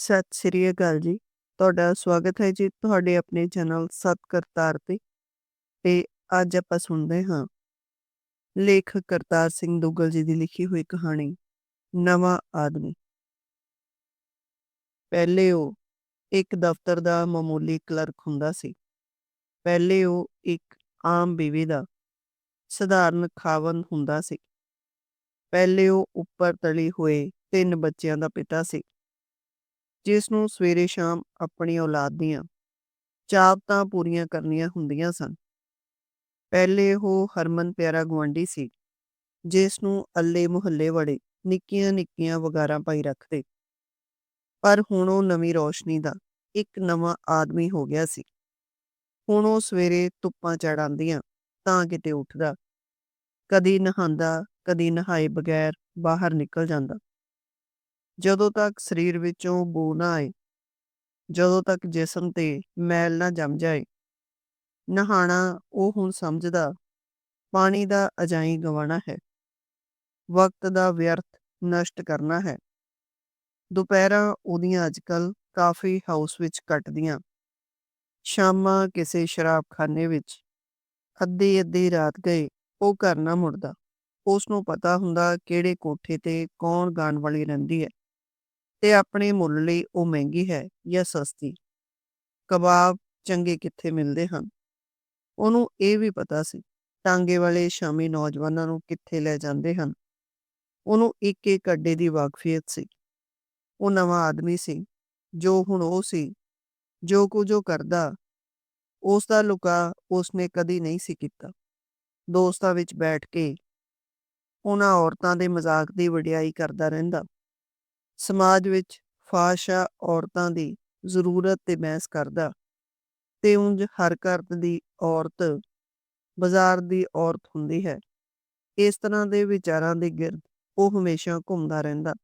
ਸਤਿ ਸ੍ਰੀ ਅਕਾਲ ਜੀ। ਤੁਹਾਡਾ ਸਵਾਗਤ ਹੈ ਜੀ ਤੁਹਾਡੇ ਆਪਣੇ ਚੈਨਲ ਸਤ ਕਰਤਾਰ ਤੇ। ਤੇ ਅੱਜ ਆਪਾਂ ਸੁਣਦੇ ਹਾਂ ਲੇਖਕ ਕਰਤਾਰ ਸਿੰਘ ਦੁੱਗਲ ਜੀ ਦੀ ਲਿਖੀ ਹੋਈ ਕਹਾਣੀ, ਨਵਾਂ ਆਦਮੀ। ਪਹਿਲੇ ਉਹ ਇੱਕ ਦਫ਼ਤਰ ਦਾ ਮਾਮੂਲੀ ਕਲਰਕ ਹੁੰਦਾ ਸੀ। ਪਹਿਲੇ ਉਹ ਇੱਕ ਆਮ ਬੀਵੀ ਦਾ ਸਧਾਰਨ ਖਾਵਨ ਹੁੰਦਾ ਸੀ। ਪਹਿਲੇ ਉਹ ਉੱਪਰ ਤਲੀ ਹੋਏ ਤਿੰਨ ਬੱਚਿਆਂ ਦਾ ਪਿਤਾ ਸੀ। ਜਿਸ ਨੂੰ ਸਵੇਰੇ ਸ਼ਾਮ ਆਪਣੀ ਔਲਾਦ ਦੀਆਂ ਚਾਹਤਾਂ ਪੂਰੀਆਂ ਕਰਨੀਆਂ ਹੁੰਦੀਆਂ ਸਨ। ਪਹਿਲੇ ਉਹ ਹਰਮਨ ਪਿਆਰਾ ਗੁਆਂਢੀ ਸੀ, ਜਿਸ ਨੂੰ ਅੱਲੇ ਮੁਹੱਲੇ ਵੜੇ ਨਿੱਕੀਆਂ ਨਿੱਕੀਆਂ ਵਗਾਰਾਂ ਪਾਈ ਰੱਖਦੇ। ਪਰ ਹੁਣ ਉਹ ਨਵੀਂ ਰੋਸ਼ਨੀ ਦਾ ਇੱਕ ਨਵਾਂ ਆਦਮੀ ਹੋ ਗਿਆ ਸੀ। ਹੁਣ ਉਹ ਸਵੇਰੇ ਧੁੱਪਾਂ ਚੜਾਂਦੀਆਂ ਤਾਂ ਕਿਤੇ ਉੱਠਦਾ, ਕਦੀ ਨਹਾਉਂਦਾ, ਕਦੀ ਨਹਾਏ ਬਗੈਰ ਬਾਹਰ ਨਿਕਲ ਜਾਂਦਾ। ਜਦੋਂ ਤੱਕ ਸਰੀਰ ਵਿੱਚੋਂ ਬੂ ਨਾ ਆਏ, ਜਦੋਂ ਤੱਕ ਜਿਸਮ ਤੇ ਮੈਲ ਨਾ ਜੰਮ ਜਾਏ, ਨਹਾਣਾ ਉਹ ਹੁਣ ਸਮਝਦਾ, ਪਾਣੀ ਦਾ ਅਜਾਈ ਗਵਾਣਾ ਹੈ। ਵਕਤ ਦਾ ਵਿਅਰਥ ਨਸ਼ਟ ਕਰਨਾ ਹੈ। ਦੁਪਹਿਰਾਂ ਉਹਦੀਆਂ ਅੱਜਕੱਲ ਕਾਫੀ ਹਾਊਸ ਵਿੱਚ ਕੱਟਦੀਆਂ। ਸ਼ਾਮਾਂ ਕਿਸੇ ਸ਼ਰਾਬਖਾਨੇ ਵਿੱਚ। ਅੱਧੀ ਅੱਧੀ ਰਾਤ ਗਏ, ਉਹ ਘਰ ਨਾ ਮੁੜਦਾ। ਉਸ ਨੂੰ ਪਤਾ ਹੁੰਦਾ ਕਿਹੜੇ ਕੋਠੇ ਤੇ ਕੌਣ ਗਾਣ ਵਾਲੀ ਰਹਿੰਦੀ ਹੈ। ਤੇ ਆਪਣੇ ਮੁੱਲ ਲਈ ਉਹ ਮਹਿੰਗੀ ਹੈ ਜਾਂ ਸਸਤੀ? ਕਬਾਬ ਚੰਗੇ ਕਿੱਥੇ ਮਿਲਦੇ ਹਨ? ਉਹਨੂੰ ਇਹ ਵੀ ਪਤਾ ਸੀ, ਟਾਂਗੇ ਵਾਲੇ ਸ਼ਾਮੀ ਨੌਜਵਾਨਾਂ ਨੂੰ ਕਿੱਥੇ ਲੈ ਜਾਂਦੇ ਹਨ। ਉਹਨੂੰ ਇੱਕ ਇੱਕ ਅੱਡੇ ਦੀ ਵਾਕਫੀਅਤ ਸੀ। ਉਹ ਨਵਾਂ ਆਦਮੀ ਸੀ, ਜੋ ਹੁਣ ਉਹ ਸੀ, ਜੋ ਕੁਝ ਉਹ ਕਰਦਾ ਉਸ ਦਾ ਲੁਕਾ ਉਸਨੇ ਕਦੀ ਨਹੀਂ ਸੀ ਕੀਤਾ। ਦੋਸਤਾਂ ਵਿੱਚ ਬੈਠ ਕੇ ਉਹਨਾਂ ਔਰਤਾਂ ਦੇ ਮਜ਼ਾਕ ਦੀ ਵਡਿਆਈ ਕਰਦਾ ਰਹਿੰਦਾ। ਸਮਾਜ ਵਿੱਚ ਫਾਸ਼ਾ ਔਰਤਾਂ ਦੀ ਜ਼ਰੂਰਤ ਤੇ ਬਹਿਸ ਕਰਦਾ। ਤੇ ਉਂਝ ਹਰ ਘਰ ਦੀ ਔਰਤ ਬਾਜ਼ਾਰ ਦੀ ਔਰਤ ਹੁੰਦੀ ਹੈ। ਇਸ ਤਰ੍ਹਾਂ ਦੇ ਵਿਚਾਰਾਂ ਦੇ ਗਿਰਦ ਉਹ ਹਮੇਸ਼ਾ ਘੁੰਮਦਾ ਰਹਿੰਦਾ।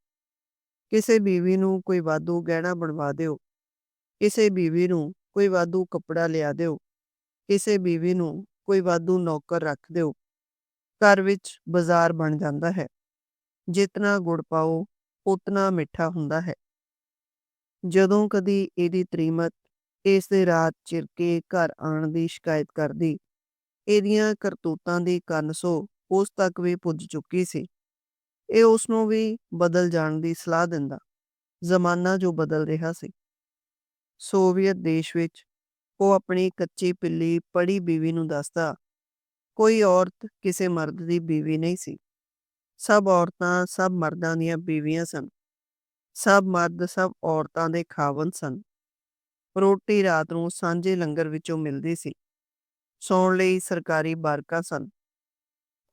ਕਿਸੇ ਬੀਵੀ ਨੂੰ ਕੋਈ ਵਾਧੂ ਗਹਿਣਾ ਬਣਵਾ ਦਿਓ। ਕਿਸੇ ਬੀਵੀ ਨੂੰ ਕੋਈ ਵਾਧੂ ਕੱਪੜਾ ਲਿਆ ਦਿਓ। ਕਿਸੇ ਬੀਵੀ ਨੂੰ ਕੋਈ ਵਾਧੂ ਨੌਕਰ ਰੱਖ ਦਿਓ। ਘਰ ਵਿੱਚ ਬਾਜ਼ਾਰ ਬਣ ਜਾਂਦਾ ਹੈ। ਜਿਤਨਾ ਗੁੜ ਪਾਓ ਉਤਨਾ ਮਿੱਠਾ ਹੁੰਦਾ ਹੈ। ਜਦੋਂ ਕਦੀ ਇਹਦੀ ਤ੍ਰੀਮਤ ਇਸ ਦੇ ਰਾਤ ਚਿਰਕੇ ਘਰ ਆਉਣ ਦੀ ਸ਼ਿਕਾਇਤ ਕਰਦੀ, ਇਹਦੀਆਂ ਕਰਤੂਤਾਂ ਦੀ ਕੰਨਸੋ ਉਸ ਤੱਕ ਵੀ ਪੁੱਜ ਚੁੱਕੀ ਸੀ। ਇਹ ਉਸ ਨੂੰ ਵੀ ਬਦਲ ਜਾਣ ਦੀ ਸਲਾਹ ਦਿੰਦਾ, ਜ਼ਮਾਨਾ ਜੋ ਬਦਲ ਰਿਹਾ ਸੀ। ਸੋਵੀਅਤ ਦੇਸ਼ ਵਿੱਚ ਉਹ ਆਪਣੀ ਕੱਚੀ ਪਿੱਲੀ ਪੜੀ ਬੀਵੀ ਨੂੰ ਦੱਸਦਾ, ਕੋਈ ਔਰਤ ਕਿਸੇ ਮਰਦ ਦੀ ਬੀਵੀ ਨਹੀਂ ਸੀ। ਸਭ ਔਰਤਾਂ, ਸਭ ਮਰਦਾਂ ਦੀਆਂ ਬੀਵੀਆਂ ਸਨ। ਸਭ ਮਰਦ, ਸਭ ਔਰਤਾਂ ਦੇ ਖਾਵਨ ਸਨ। ਰੋਟੀ ਰਾਤ ਨੂੰ ਸਾਂਝੇ ਲੰਗਰ ਵਿੱਚੋਂ ਮਿਲਦੀ ਸੀ। ਸੌਣ ਲਈ ਸਰਕਾਰੀ ਬਾਰਕਾਂ ਸਨ।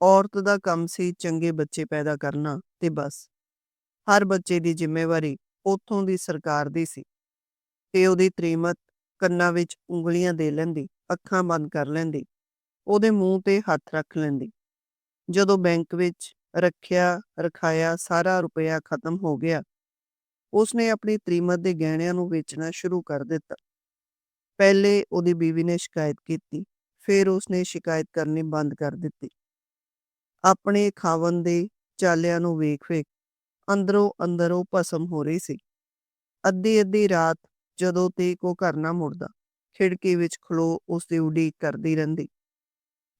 ਔਰਤ ਦਾ ਕੰਮ ਸੀ ਚੰਗੇ ਬੱਚੇ ਪੈਦਾ ਕਰਨਾ ਤੇ ਬਸ। ਹਰ ਬੱਚੇ ਦੀ ਜ਼ਿੰਮੇਵਾਰੀ ਉਥੋਂ ਦੀ ਸਰਕਾਰ ਦੀ ਸੀ। ਤੇ ਉਹਦੀ ਤ੍ਰੀਮਤ ਕੰਨਾਂ ਵਿੱਚ ਉਂਗਲੀਆਂ ਦੇ ਲੈਂਦੀ, ਅੱਖਾਂ ਬੰਦ ਕਰ ਲੈਂਦੀ, ਉਹਦੇ ਮੂੰਹ ਤੇ ਹੱਥ ਰੱਖ ਲੈਂਦੀ। ਜਦੋਂ ਬੈਂਕ ਵਿੱਚ ਰੱਖਿਆ, ਰਖਾਇਆ, ਸਾਰਾ ਰੁਪਇਆ ਖਤਮ ਹੋ ਗਿਆ। ਉਸਨੇ ਆਪਣੀ ਤ੍ਰੀਮਤ ਦੇ ਗਹਿਣਿਆਂ ਨੂੰ ਵੇਚਣਾ ਸ਼ੁਰੂ ਕਰ ਦਿੱਤਾ। ਪਹਿਲੇ ਉਹਦੀ ਬੀਵੀ ਨੇ ਸ਼ਿਕਾਇਤ ਕੀਤੀ, ਫਿਰ ਉਸਨੇ ਸ਼ਿਕਾਇਤ ਕਰਨੀ ਬੰਦ ਕਰ ਦਿੱਤੀ। ਆਪਣੇ ਖਾਵਨ ਦੇ ਚਾਲਿਆਂ ਨੂੰ ਵੇਖ-ਵੇਖ ਅੰਦਰੋਂ ਅੰਦਰੋਂ ਭਸਮ ਹੋ ਰਹੀ ਸੀ। ਅੱਧੀ ਅੱਧੀ ਰਾਤ ਜਦੋਂ ਤੇ ਕੋ ਘਰ ਨਾ ਮੁੜਦਾ, ਖਿੜਕੀ ਵਿੱਚ ਖਲੋ ਉਸ ਦੀ ਉਡੀਕ ਕਰਦੀ ਰਹਿੰਦੀ।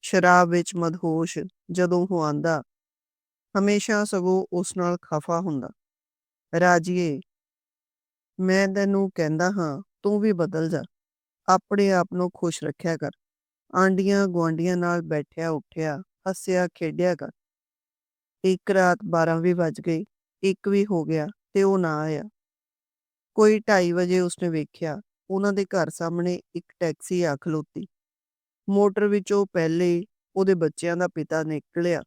ਸ਼ਰਾਬ ਵਿੱਚ ਮਦਹੋਸ਼ ਜਦੋਂ ਉਹ ਆਂਦਾ ਹਮੇਸ਼ਾ ਸਗੋਂ ਉਸ ਨਾਲ ਖਫਾ ਹੁੰਦਾ। ਰਾਜੀਏ, ਮੈਂ ਤੈਨੂੰ ਕਹਿੰਦਾ ਹਾਂ, ਤੂੰ ਵੀ ਬਦਲ ਜਾ। ਆਪਣੇ ਆਪ ਨੂੰ ਖੁਸ਼ ਰੱਖਿਆ ਕਰ। ਆਂਡੀਆਂ ਗੁਆਂਡੀਆਂ ਨਾਲ ਬੈਠਿਆ ਉੱਠਿਆ, ਹੱਸਿਆ, ਖੇਡਿਆ ਕਰ। ਇੱਕ ਰਾਤ 12 ਵੀ ਵੱਜ ਗਈ ਇੱਕ ਵੀ ਹੋ ਗਿਆ ਤੇ ਉਹ ਨਾ ਆਇਆ। ਕੋਈ 2:30 ਵਜੇ ਉਸਨੇ ਵੇਖਿਆ, ਉਹਨਾਂ ਦੇ ਘਰ ਸਾਹਮਣੇ ਇੱਕ ਟੈਕਸੀ ਆ ਖਲੋਤੀ ਮੋਟਰ ਵਿੱਚੋਂ ਪਹਿਲੇ ਉਹਦੇ ਬੱਚਿਆਂ ਦਾ ਪਿਤਾ ਨਿਕਲਿਆ।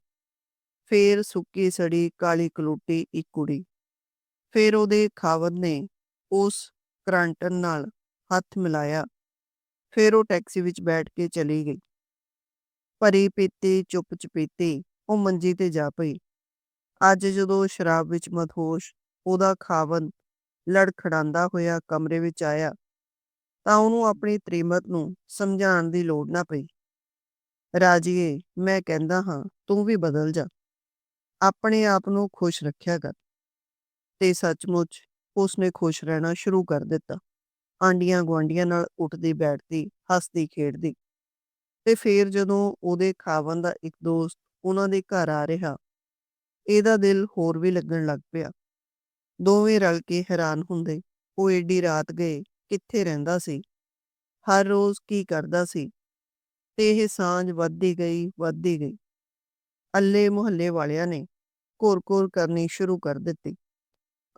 ਫੇਰ ਸੁੱਕੀ ਸੜੀ ਕਾਲੀ ਕਲੂਟੀ ਇੱਕ ਕੁੜੀ। ਫਿਰ ਉਹਦੇ ਖਾਵਦ ਨੇ ਉਸ ਕਰੰਟਨ ਨਾਲ ਹੱਥ ਮਿਲਾਇਆ। ਫਿਰ ਉਹ ਟੈਕਸੀ ਵਿੱਚ ਬੈਠ ਕੇ ਚਲੀ ਗਈ। ਭਰੀ ਪੀਤੀ ਚੁੱਪ ਚਪੀਤੀ ਉਹ ਮੰਜੀ ਤੇ ਜਾ ਪਈ। ਅੱਜ ਜਦੋਂ ਸ਼ਰਾਬ ਵਿੱਚ ਮਦਹੋਸ਼ ਉਹਦਾ ਖਾਵਨ ਲੜਖੜਾਂਦਾ ਹੋਇਆ ਕਮਰੇ ਵਿੱਚ ਆਇਆ, ਤਾਂ ਉਹਨੂੰ ਆਪਣੀ ਤ੍ਰੀਮਤ ਨੂੰ ਸਮਝਾਉਣ ਦੀ ਲੋੜ ਨਾ ਪਈ। ਰਾਜੀਏ, ਮੈਂ ਕਹਿੰਦਾ ਹਾਂ, ਤੂੰ ਵੀ ਬਦਲ ਜਾ। ਆਪਣੇ ਆਪ ਨੂੰ ਖੁਸ਼ ਰੱਖਿਆ ਕਰ। ਤੇ ਸੱਚਮੁੱਚ ਉਸਨੇ ਖੁਸ਼ ਰਹਿਣਾ ਸ਼ੁਰੂ ਕਰ ਦਿੱਤਾ। ਆਂਡੀਆਂ ਗੁਆਂਢੀਆਂ ਨਾਲ ਉੱਠਦੀ, ਬੈਠਦੀ, ਹੱਸਦੀ, ਖੇਡਦੀ। ਤੇ ਫੇਰ ਜਦੋਂ ਉਹਦੇ ਖਾਵਨ ਦਾ ਇੱਕ ਦੋਸਤ ਉਹਨਾਂ ਦੇ ਘਰ ਆ ਰਿਹਾ, ਇਹਦਾ ਦਿਲ ਹੋਰ ਵੀ ਲੱਗਣ ਲੱਗ ਪਿਆ। ਦੋਵੇਂ ਰਲ ਕੇ ਹੈਰਾਨ ਹੁੰਦੇ, ਉਹ ਏਡੀ ਰਾਤ ਗਏ, ਕਿੱਥੇ ਰਹਿੰਦਾ ਸੀ? ਹਰ ਰੋਜ਼ ਕੀ ਕਰਦਾ ਸੀ? ਤੇ ਇਹ ਸਾਂਝ ਵੱਧਦੀ ਗਈ ਵੱਧਦੀ ਗਈ। ਅੱਲੇ ਮੁਹੱਲੇ ਵਾਲਿਆਂ ਨੇ ਘੋਰ-ਘੋਰ ਕਰਨੀ ਸ਼ੁਰੂ ਕਰ ਦਿੱਤੀ।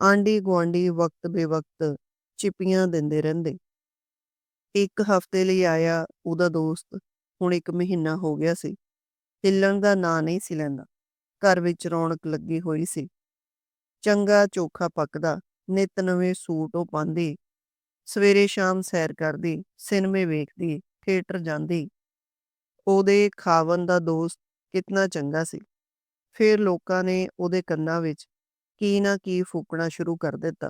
ਆਂਢੀ ਗੁਆਂਢੀ ਵਕਤ ਬੇਵਕਤ ਚਿਪੀਆਂ ਦਿੰਦੇ ਰਹਿੰਦੇ। ਇੱਕ ਹਫ਼ਤੇ ਲਈ ਆਇਆ ਉਹਦਾ ਦੋਸਤ ਹੁਣ ਇੱਕ ਮਹੀਨਾ ਹੋ ਗਿਆ ਸੀ। ਹਿੱਲਣ ਦਾ ਨਾਂ ਨਹੀਂ ਸੀ ਲੈਂਦਾ। ਘਰ ਵਿੱਚ ਰੌਣਕ ਲੱਗੀ ਹੋਈ ਸੀ। ਚੰਗਾ ਚੋਖਾ ਪੱਕਦਾ, ਨਿਤ ਨਵੇਂ ਸੂਟ ਉਹ ਪਾਉਂਦੀ, ਸਵੇਰੇ ਸ਼ਾਮ ਸੈਰ ਕਰਦੀ, ਸਿਨੇਮੇ ਵੇਖਦੀ, ਥੀਏਟਰ ਜਾਂਦੀ। ਉਹਦੇ ਖਾਵਨ ਦਾ ਦੋਸਤ ਕਿਤਨਾ ਚੰਗਾ ਸੀ। ਫਿਰ ਲੋਕਾਂ ਨੇ ਉਹਦੇ ਕੰਨਾਂ ਵਿੱਚ ਕੀ ਨਾ ਕੀ ਫੂਕਣਾ ਸ਼ੁਰੂ ਕਰ ਦਿੱਤਾ।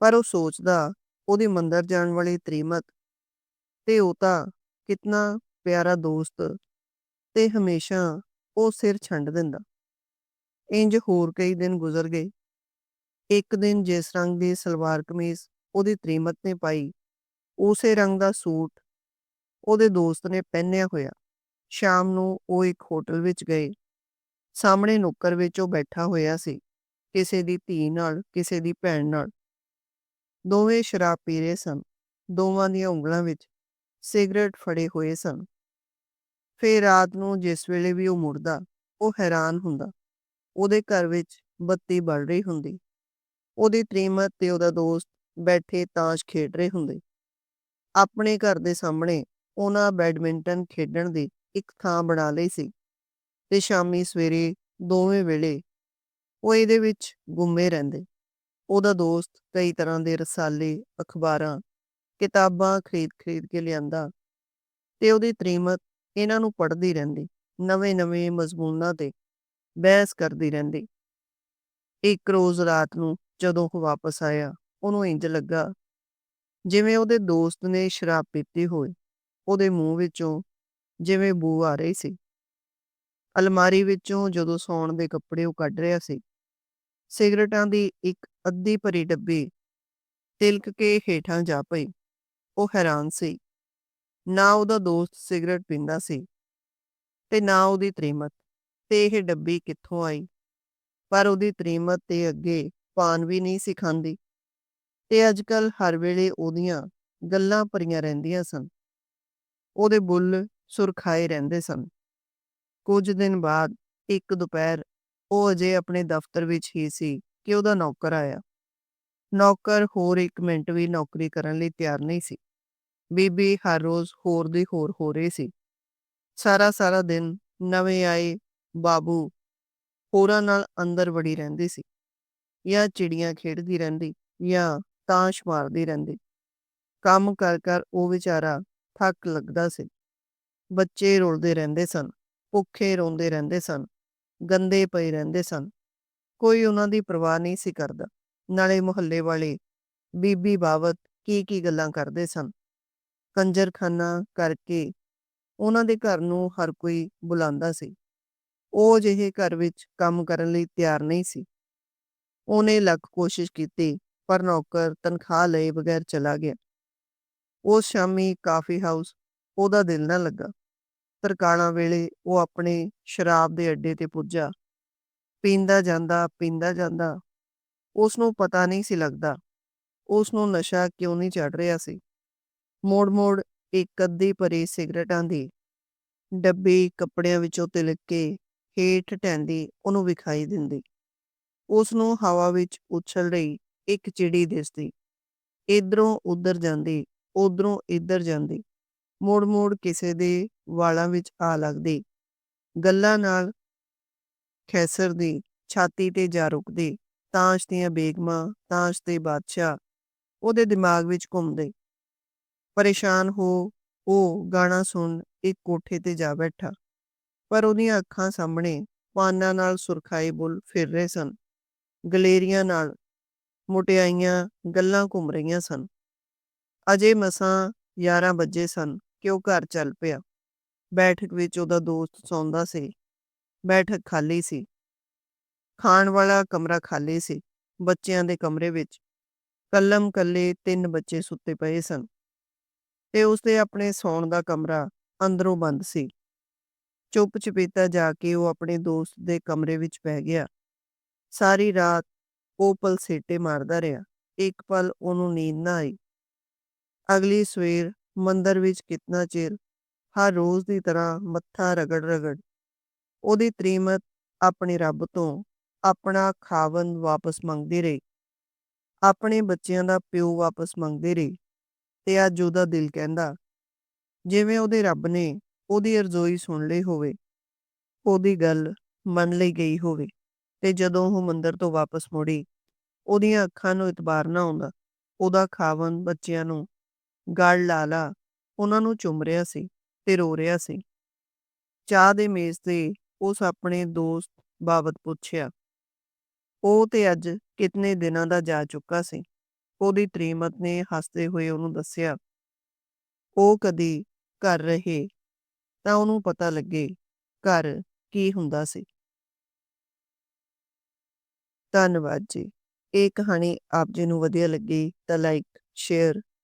ਪਰ ਉਹ ਸੋਚਦਾ, ਉਹਦੀ ਮੰਦਰ ਜਾਣ ਵਾਲੀ ਤ੍ਰੀਮਤ ਤੇ ਉਹ ਤਾਂ ਕਿਤਨਾ ਪਿਆਰਾ ਦੋਸਤ ਤੇ ਹਮੇਸ਼ਾ ਉਹ ਸਿਰ ਛੰਡ ਦਿੰਦਾ। ਇੰਜ ਹੋਰ ਕਈ ਦਿਨ ਗੁਜ਼ਰ ਗਏ। ਇੱਕ ਦਿਨ ਜਿਸ ਰੰਗ ਦੀ ਸਲਵਾਰ ਕਮੀਜ਼ ਉਹਦੀ ਤ੍ਰੀਮਤ ਨੇ ਪਾਈ, ਉਸੇ ਰੰਗ ਦਾ ਸੂਟ ਉਹਦੇ ਦੋਸਤ ਨੇ ਪਹਿਨਿਆ ਹੋਇਆ। ਸ਼ਾਮ ਨੂੰ ਉਹ ਇੱਕ ਹੋਟਲ ਵਿੱਚ ਗਏ। ਸਾਹਮਣੇ ਨੁੱਕਰ ਵਿੱਚ ਉਹ ਬੈਠਾ ਹੋਇਆ ਸੀ, ਕਿਸੇ ਦੀ ਧੀ ਨਾਲ, ਕਿਸੇ ਦੀ ਭੈਣ ਨਾਲ। ਦੋਵੇਂ ਸ਼ਰਾਬ ਪੀ ਰਹੇ ਸਨ। ਦੋਵਾਂ ਦੀਆਂ ਉਂਗਲਾਂ ਵਿੱਚ ਸਿਗਰਟ ਫੜੇ ਹੋਏ ਸਨ। ਫੇਰ ਰਾਤ ਨੂੰ ਜਿਸ ਵੇਲੇ ਵੀ ਉਹ ਮੁੜਦਾ, ਉਹ ਹੈਰਾਨ ਹੁੰਦਾ। ਉਹਦੇ ਘਰ ਵਿੱਚ ਬੱਤੀ ਬਲ ਰਹੀ ਹੁੰਦੀ। ਉਹਦੀ ਤ੍ਰੀਮਤ ਤੇ ਉਹਦਾ ਦੋਸਤ ਬੈਠੇ ਤਾਸ਼ ਖੇਡ ਰਹੇ ਹੁੰਦੇ। ਆਪਣੇ ਘਰ ਦੇ ਸਾਹਮਣੇ ਉਹਨਾਂ ਬੈਡਮਿੰਟਨ ਖੇਡਣ ਦੀ ਇੱਕ ਥਾਂ ਬਣਾ ਲਈ ਸੀ ਤੇ ਸ਼ਾਮੀ ਸਵੇਰੇ ਦੋਵੇਂ ਵੇਲੇ ਉਹ ਇਹਦੇ ਵਿੱਚ ਗੁੰਮੇ ਰਹਿੰਦੇ। ਉਹਦਾ ਦੋਸਤ ਕਈ ਤਰ੍ਹਾਂ ਦੇ ਰਸਾਲੇ, ਅਖਬਾਰਾਂ, ਕਿਤਾਬਾਂ ਖਰੀਦ-ਖਰੀਦ ਕੇ ਲਿਆਂਦਾ ਤੇ ਉਹਦੀ ਤਰੀਮਤ ਇਹਨਾਂ ਨੂੰ ਪੜ੍ਹਦੀ ਰਹਿੰਦੀ ਨਵੇਂ-ਨਵੇਂ ਮਜ਼ਮੂਨਾਂ ਤੇ ਬਹਿਸ ਕਰਦੀ ਰਹਿੰਦੀ। ਇੱਕ ਰੋਜ਼ ਰਾਤ ਨੂੰ ਜਦੋਂ ਉਹ ਵਾਪਸ ਆਇਆ, ਉਹਨੂੰ ਇੰਜ ਲੱਗਾ ਜਿਵੇਂ ਉਹਦੇ ਦੋਸਤ ਨੇ ਸ਼ਰਾਬ ਪੀਤੀ ਹੋਵੇ, ਉਹਦੇ ਮੂੰਹ ਵਿੱਚੋਂ ਜਿਵੇਂ ਬੂ ਆ ਰਹੀ ਸੀ। ਅਲਮਾਰੀ ਵਿੱਚੋਂ ਜਦੋਂ ਸੌਣ ਦੇ ਕੱਪੜੇ ਉਹ ਕੱਢ ਰਿਹਾ ਸੀ। ਸਿਗਰਟਾਂ ਦੀ ਇੱਕ ਅੱਧੀ ਭਰੀ ਡੱਬੀ ਤਿਲਕ ਕੇ ਹੇਠਾਂ ਜਾ ਪਈ। ਉਹ ਹੈਰਾਨ ਸੀ। ਨਾ ਉਹਦਾ ਦੋਸਤ ਸਿਗਰਟ ਪੀਂਦਾ ਸੀ ਤੇ ਨਾ ਉਹਦੀ ਤਰੀਮਤ ਤੇ ਇਹ ਡੱਬੀ ਕਿੱਥੋਂ ਆਈ? ਪਰ ਉਹਦੀ ਤਰੀਮਤ ਤੇ ਅੱਗੇ ਪਾਨ ਵੀ ਨਹੀਂ ਸੀ ਖਾਂਦੀ। ਤੇ ਅੱਜਕੱਲ ਹਰ ਵੇਲੇ ਉਹਦੀਆਂ ਗੱਲਾਂ ਭਰੀਆਂ ਰਹਿੰਦੀਆਂ ਸਨ। ਉਹਦੇ ਬੁੱਲ ਸੁਰਖਾਏ ਰਹਿੰਦੇ ਸਨ। ਕੁਝ ਦਿਨ ਬਾਅਦ ਇੱਕ ਦੁਪਹਿਰ ਉਹ ਅਜੇ ਆਪਣੇ ਦਫ਼ਤਰ ਵਿੱਚ ਹੀ ਸੀ ਕਿ ਉਹਦਾ ਨੌਕਰ ਆਇਆ। ਨੌਕਰ ਹੋਰ ਇੱਕ ਮਿੰਟ ਵੀ ਨੌਕਰੀ ਕਰਨ ਲਈ ਤਿਆਰ ਨਹੀਂ ਸੀ। ਬੀਬੀ ਹਰ ਰੋਜ਼ ਹੋਰ ਦੀ ਹੋਰ ਹੋ ਰਹੀ ਸੀ। ਸਾਰਾ ਸਾਰਾ ਦਿਨ ਨਵੇਂ ਆਏ ਬਾਬੂ ਹੋਰਾਂ ਨਾਲ ਅੰਦਰ ਵੜੀ ਰਹਿੰਦੀ ਸੀ। ਜਾਂ ਚਿੜੀਆਂ ਖੇਡਦੀ ਰਹਿੰਦੀ ਜਾਂ ਤਾਸ਼ ਮਾਰਦੀ ਰਹਿੰਦੀ। ਕੰਮ ਕਰ ਕਰ ਉਹ ਵਿਚਾਰਾ ਥੱਕ ਲੱਗਦਾ ਸੀ। ਬੱਚੇ ਰੁਲਦੇ ਰਹਿੰਦੇ ਸਨ, ਭੁੱਖੇ ਰੋਂਦੇ ਰਹਿੰਦੇ ਸਨ, ਗੰਦੇ ਪਏ ਰਹਿੰਦੇ ਸਨ। ਕੋਈ ਉਹਨਾਂ ਦੀ ਪਰਵਾਹ ਨਹੀਂ ਸੀ ਕਰਦਾ, ਨਾਲੇ ਮੁਹੱਲੇ ਵਾਲੇ ਬੀਬੀ ਬਾਵਤ ਕੀ ਕੀ ਗੱਲਾਂ ਕਰਦੇ ਸਨ। ਕੰਜਰਖਾਨਾ ਕਰਕੇ ਉਹਨਾਂ ਦੇ ਘਰ ਨੂੰ ਹਰ ਕੋਈ ਬੁਲਾਉਂਦਾ ਸੀ। ਉਹ ਜਿਹੇ ਘਰ ਵਿੱਚ ਕੰਮ ਕਰਨ ਲਈ ਤਿਆਰ ਨਹੀਂ ਸੀ। ਉਹਨੇ ਲੱਖ ਕੋਸ਼ਿਸ਼ ਕੀਤੀ, ਪਰ ਨੌਕਰ ਤਨਖਾਹ ਲਏ ਬਗੈਰ ਚਲਾ ਗਿਆ। ਉਸ ਸ਼ਾਮੀ ਕਾਫੀ ਹਾਊਸ ਉਹਦਾ ਦਿਲ ਨਾ ਲੱਗਾ। ਤਰਕਾਲਾਂ ਵੇਲੇ ਉਹ ਆਪਣੇ ਸ਼ਰਾਬ ਦੇ ਅੱਡੇ ਤੇ ਪੁੱਜਾ। ਪੀਂਦਾ ਜਾਂਦਾ ਪੀਂਦਾ ਜਾਂਦਾ। ਉਸ ਨੂੰ ਪਤਾ ਨਹੀਂ ਸੀ ਲੱਗਦਾ। ਉਸ ਨੂੰ ਨਸ਼ਾ ਕਿਉਂ ਨਹੀਂ ਚੜ ਰਿਹਾ ਸੀ? ਮੋੜ-ਮੋੜ ਇੱਕ ਅੱਧੀ ਭਰੀ ਸਿਗਰਟਾਂ ਦੀ ਡੱਬੀ ਕੱਪੜਿਆਂ ਵਿੱਚੋਂ ਤਿਲਕ ਕੇ ਹੇਠ ਟੈਂਦੀ ਉਹਨੂੰ ਵਿਖਾਈ ਦਿੰਦੀ। ਉਸ ਨੂੰ ਹਵਾ ਵਿੱਚ ਉਛਲ ਰਹੀ ਇੱਕ ਚਿੜੀ ਦਿਸਦੀ। ਇਧਰੋਂ ਉਧਰ ਜਾਂਦੀ, ਉਧਰੋਂ ਇੱਧਰ ਜਾਂਦੀ। ਮੋੜ-ਮੋੜ ਕਿਸੇ ਦੇ ਵਾਲਾਂ ਵਿੱਚ ਆ ਲੱਗਦੀ। ਗੱਲਾਂ ਨਾਲ ਖੈਸਰਦੀ, ਛਾਤੀ ਤੇ ਜਾ ਰੁਕਦੇ, ਤਾਸ਼ ਦੀਆਂ ਬੇਗਮਾਂ, ਤਾਸ਼ ਦੇ ਬਾਦਸ਼ਾਹ, ਉਹਦੇ ਦਿਮਾਗ ਵਿੱਚ ਘੁੰਮਦੇ। ਪਰੇਸ਼ਾਨ ਹੋ ਉਹ ਗਾਣਾ ਸੁਣ, ਇੱਕ ਕੋਠੇ ਤੇ ਜਾ ਬੈਠਾ। ਪਰ ਉਹਦੀਆਂ ਅੱਖਾਂ ਸਾਹਮਣੇ ਪਾਨਾਂ ਨਾਲ ਸੁਰਖਾਏ ਬੁੱਲ ਫਿਰ ਰਹੇ ਸਨ। ਗਲੇਰੀਆਂ ਨਾਲ ਮੁਟਿਆਈਆਂ ਗੱਲਾਂ ਘੁੰਮ ਰਹੀਆਂ ਸਨ। ਅਜੇ ਮਸਾਂ 11 ਵਜੇ ਸਨ। ਕਿ ਉਹ ਘਰ ਚੱਲ ਪਿਆ ਬੈਠਕ ਵਿੱਚ ਉਹਦਾ ਦੋਸਤ ਸੌਂਦਾ ਸੀ ਬੈਠਕ ਖਾਲੀ ਸੀ ਖਾਣ ਵਾਲਾ ਕਮਰਾ ਖਾਲੀ ਸੀ, ਬੱਚਿਆਂ ਦੇ ਕਮਰੇ ਵਿੱਚ ਕੱਲਮ-ਕੱਲੇ ਤਿੰਨ ਬੱਚੇ ਸੁੱਤੇ ਪਏ ਸਨ ਤੇ ਉਸਦੇ ਆਪਣੇ ਸੌਣ ਦਾ ਕਮਰਾ ਅੰਦਰੋਂ ਬੰਦ ਸੀ। ਚੁੱਪ-ਚੁਪੀਤਾ ਜਾ ਕੇ ਉਹ ਆਪਣੇ ਦੋਸਤ ਦੇ ਕਮਰੇ ਵਿੱਚ ਪੈ ਗਿਆ। ਸਾਰੀ ਰਾਤ ਉਹ ਪਲ ਸੇਟੇ ਮਾਰਦਾ ਰਿਹਾ। ਇੱਕ ਪਲ ਉਹਨੂੰ ਨੀਂਦ ਨਾ ਆਈ। ਅਗਲੀ ਸਵੇਰ ਮੰਦਰ ਵਿੱਚ ਕਿਤਨਾ ਚਿਰ ਹਰ ਰੋਜ਼ ਦੀ ਤਰ੍ਹਾਂ ਮੱਥਾ ਰਗੜ-ਰਗੜ ਉਹਦੀ ਤ੍ਰੀਮਤ ਆਪਣੇ ਰੱਬ ਤੋਂ ਆਪਣਾ ਖਾਵਨ ਵਾਪਸ ਮੰਗਦੀ ਰਹੀ। ਆਪਣੇ ਬੱਚਿਆਂ ਦਾ ਪਿਓ ਵਾਪਸ ਮੰਗਦੀ ਰਹੀ ਤੇ ਅੱਜ ਉਹਦਾ ਦਿਲ ਕਹਿੰਦਾ ਜਿਵੇਂ ਉਹਦੇ ਰੱਬ ਨੇ ਉਹਦੀ ਅਰਜ਼ੋਈ ਸੁਣ ਲਈ ਹੋਵੇ, ਉਹਦੀ ਗੱਲ ਮੰਨ ਲਈ ਗਈ ਹੋਵੇ ਤੇ ਜਦੋਂ ਉਹ ਮੰਦਰ ਤੋਂ ਵਾਪਸ ਮੁੜੀ, ਉਹਦੀਆਂ ਅੱਖਾਂ ਨੂੰ ਇਤਬਾਰ ਨਾ ਆਉਂਦਾ। ਉਹਦਾ ਖਾਵਨ ਬੱਚਿਆਂ ਨੂੰ ਗਲ ਲਾ-ਲਾ ਉਹਨਾਂ ਨੂੰ ਚੁੰਮ ਰਿਹਾ ਸੀ ਤੇ ਰੋ ਰਿਹਾ ਸੀ। ਚਾਹ ਦੇ ਮੇਜ਼ ਤੇ ਉਸ ਆਪਣੇ ਦੋਸਤ ਬਾਬਤ ਪੁੱਛਿਆ। ਉਹ ਤੇ ਅੱਜ ਕਿਤਨੇ ਦਿਨਾਂ ਦਾ ਜਾ ਚੁੱਕਾ ਸੀ। ਉਹਦੀ ਤਰੀਮਤ ਨੇ ਹੱਸਦੇ ਹੋਏ ਉਹਨੂੰ ਦੱਸਿਆ, ਉਹ ਕਦੀ ਘਰ ਰਹੇ ਤਾਂ ਉਹਨੂੰ ਪਤਾ ਲੱਗੇ ਘਰ ਕੀ ਹੁੰਦਾ ਸੀ। ਧੰਨਵਾਦ ਜੀ। ਇਹ ਕਹਾਣੀ ਆਪ ਜੀ ਨੂੰ ਵਧੀਆ ਲੱਗੀ ਤਾਂ ਲਾਈਕ, ਸ਼ੇਅਰ